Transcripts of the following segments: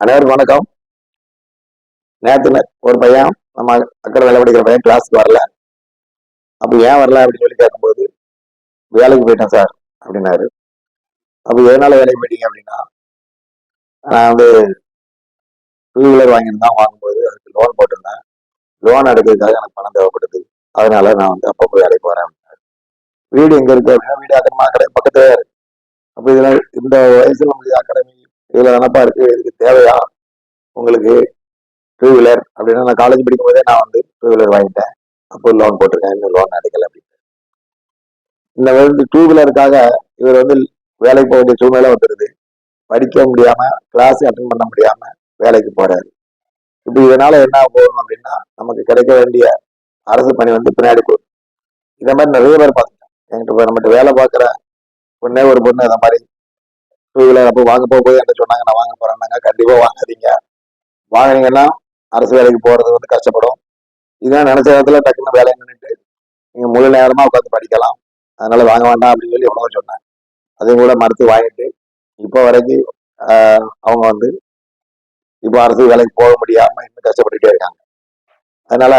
அனைவருக்கும் வணக்கம். நேற்று ஒரு பையன் நம்ம அக்கறை வேலை படிக்கிற பையன் கிளாஸ்க்கு வரல. அப்போ ஏன் வரல அப்படின்னு சொல்லி கேட்கும்போது வேலைக்கு போயிட்டேன் சார் அப்படின்னாரு. அப்போ எதனால வேலைக்கு போயிட்டீங்க அப்படின்னா நான் வந்து டூ வீலர் வாங்கியிருந்தான் வாங்கும்போது அதுக்கு லோன் போட்டிருந்தேன். லோன் எடுக்கிறதுக்காக எனக்கு பணம் தேவைப்படுது அதனால நான் வந்து அப்பப்போ வேலைக்கு போறேன் அப்படின்னாரு. வீடு எங்க இருக்கு அப்படின்னா வீடு அக்கடமா அக்கடை பக்கத்துல இருக்கு. அப்போ இதெல்லாம் இந்த வயசுல உங்களுக்கு அகாடமி இவ்வளவு நினப்பா இருக்கு இதுக்கு தேவையா? உங்களுக்கு டூ வீலர் அப்படின்னா நான் காலேஜ் படிக்கும் போதே நான் வந்து டூ வீலர் வாங்கிட்டேன். அப்போ லோன் போட்டிருக்கேன். இன்னும் லோன் அடைக்கல அப்படின்னு இந்த வந்து டூ வீலருக்காக இவர் வந்து வேலைக்கு போக வேண்டிய சூழ்நிலை வந்துருது. படிக்க முடியாம கிளாஸ் அட்டன் பண்ண முடியாம வேலைக்கு போறாரு. இப்படி இதனால என்ன போகும் அப்படின்னா நமக்கு கிடைக்க வேண்டிய அரசு பணி வந்து பின்னாடி போகும் இதை மாதிரி நிறைய பேர் பார்த்துட்டேன் என்கிட்ட நம்மகிட்ட வேலை பார்க்குற பொண்ணே ஒரு பொண்ணு அந்த மாதிரி டூ வீலர் அப்போ வாங்க போகும்போது என்கிட்ட சொன்னாங்க நான் வாங்க போறேன்னாங்க கண்டிப்பா வாங்காதீங்க. வாங்கினீங்கன்னா அரசு வேலைக்கு போறது வந்து கஷ்டப்படும். இதான் நினைச்ச இடத்துல டக்குன்னு வேலையை நின்றுட்டு நீங்க முழு நேரமா உட்காந்து படிக்கலாம். அதனால வாங்க வேண்டாம் அப்படின்னு சொல்லி எவ்வளவோ சொன்னேன் அதையும் கூட மறுத்து வாங்கிட்டு இப்போ வரைக்கும் அவங்க வந்து இப்போ அரசு வேலைக்கு போக முடியாம இன்னும் கஷ்டப்பட்டுட்டே இருக்காங்க. அதனால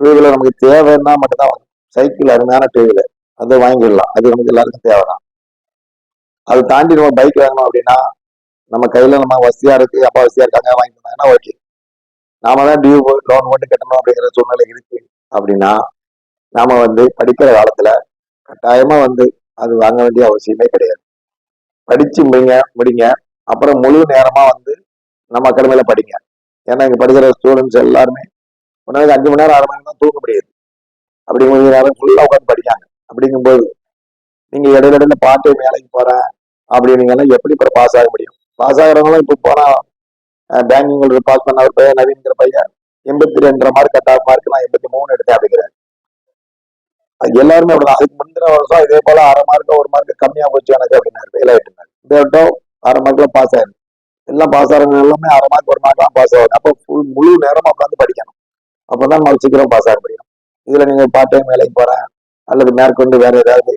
டூ வீலர் நமக்கு தேவைன்னா மட்டும்தான் சைக்கிள் அருமையான டூ வீலர் அதை வாங்கிடலாம். அது நமக்கு எல்லாருக்கும் தேவைதான். அதை தாண்டி நம்ம பைக் வாங்கணும் அப்படின்னா நம்ம கையில நம்ம வசதியா இருக்கு அப்பா வசதியா இருக்காங்க வாங்கி தந்தாங்கன்னா ஓகே நாம தான் டியூ லோன் போட்டு கட்டணும் அப்படிங்கிற சூழ்நிலை இருக்கு அப்படின்னா நாம வந்து படிக்கிற காலத்துல கட்டாயமா வந்து அது வாங்க வேண்டிய அவசியமே கிடையாது. படிச்சு முடிங்க முடிங்க. அப்புறம் முழு நேரமா வந்து நம்ம அகாடமியில படிங்க. ஏன்னா இங்க படிக்கிற ஸ்டூடெண்ட்ஸ் எல்லாருமே ஒரு அஞ்சு மணி நேரம் ஆறு மணி நேரம் தூங்க முடியாது. அப்படிங்கிற நேரம் ஃபுல்லா உட்காந்து படிக்காங்க அப்படிங்கும்போது நீங்க இடையில இடையில பாட்டு வேலைக்கு போறேன் அப்படின்னீங்கன்னா எப்படி இப்போ பாஸ் ஆக முடியும்? பாஸ் ஆகிறவங்களாம் இப்போ போனா பேங்கிங் பாஸ் பண்ண ஒரு பையன் நவீன்கிற பையன் எண்பத்தி ரெண்டரை மார்க் கட் ஆஃப் மார்க் நான் எண்பத்தி மூணு எடுத்தேன் அப்படிங்கிறேன் அது எல்லாருமே அப்படிதான். அதுக்கு முந்தின வருஷம் இதே போல அரை மார்க் ஒரு மார்க் கம்மியாக போச்சு எனக்கு அப்படின்னாரு ஃபெயில் ஆயிட்டு இந்த வட்டம் அரை மார்க்ல பாஸ் ஆயிருக்கு எல்லாம் பாஸ் ஆகிறவங்க எல்லாமே அரை மார்க் ஒரு மார்க் பாஸ் ஆகுது. அப்போ ஃபுல் முழு நேரமாக உட்காந்து படிக்கணும். அப்பதான் நம்ம சீக்கிரம் பாஸ் ஆக முடியும். இதுல நீங்க பார்ட் டைம் வேலைக்கு போறேன் அல்லது மேற்கொண்டு வேற ஏதாவது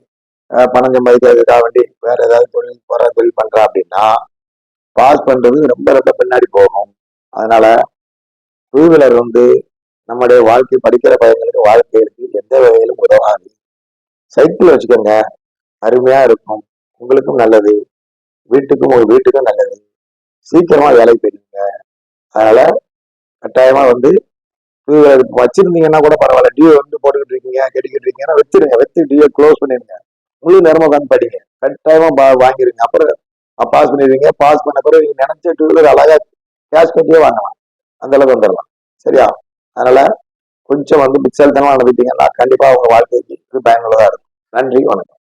பணம் சம்பாதிக்கிறதுக்காக வேண்டி வேற ஏதாவது தொழில் போற தொழில் பண்றேன் அப்படின்னா பாஸ் பண்றது ரொம்ப ரொம்ப பின்னாடி போகும். அதனால டூ வீலர் வந்து நம்முடைய வாழ்க்கை படிக்கிற பையங்களுக்கு வாழ்க்கைகளுக்கு எந்த வகையிலும் உதவாது. சைக்கிள் வச்சுக்கோங்க. அருமையா இருக்கும். உங்களுக்கும் நல்லது. வீட்டுக்கும் உங்க வீட்டுக்கும் நல்லது. சீக்கிரமா வேலைக்கு போயிருங்க அதனால கட்டாயமா வந்து டூ வீலர் வச்சிருந்தீங்கன்னா கூட பரவாயில்ல. டியூ வந்து போட்டுக்கிட்டு இருக்கீங்க கெட்டிக்கிட்டு இருக்கீங்கன்னா வச்சிருங்க. வச்சு டியூ க்ளோஸ் பண்ணிடுங்க. முழு நேரமா உட்காந்து படிங்க. கட்டாயமா பா- வாங்கிருங்க. அப்புறம் பாஸ் பண்ணிடுவீங்க. பாஸ் பண்ண பிறகு நீங்க நினைச்ச டூ வீலர் அழகா கேஷ் கட்டியே வாங்கலாம். அந்த அளவுக்கு வந்துடலாம். சரியா? அதனால கொஞ்சம் வந்து பிக்சல்தனமா நடந்துட்டீங்கன்னா கண்டிப்பா உங்க வாழ்க்கைக்கு பயனுள்ளதா இருக்கும். நன்றி வணக்கம்.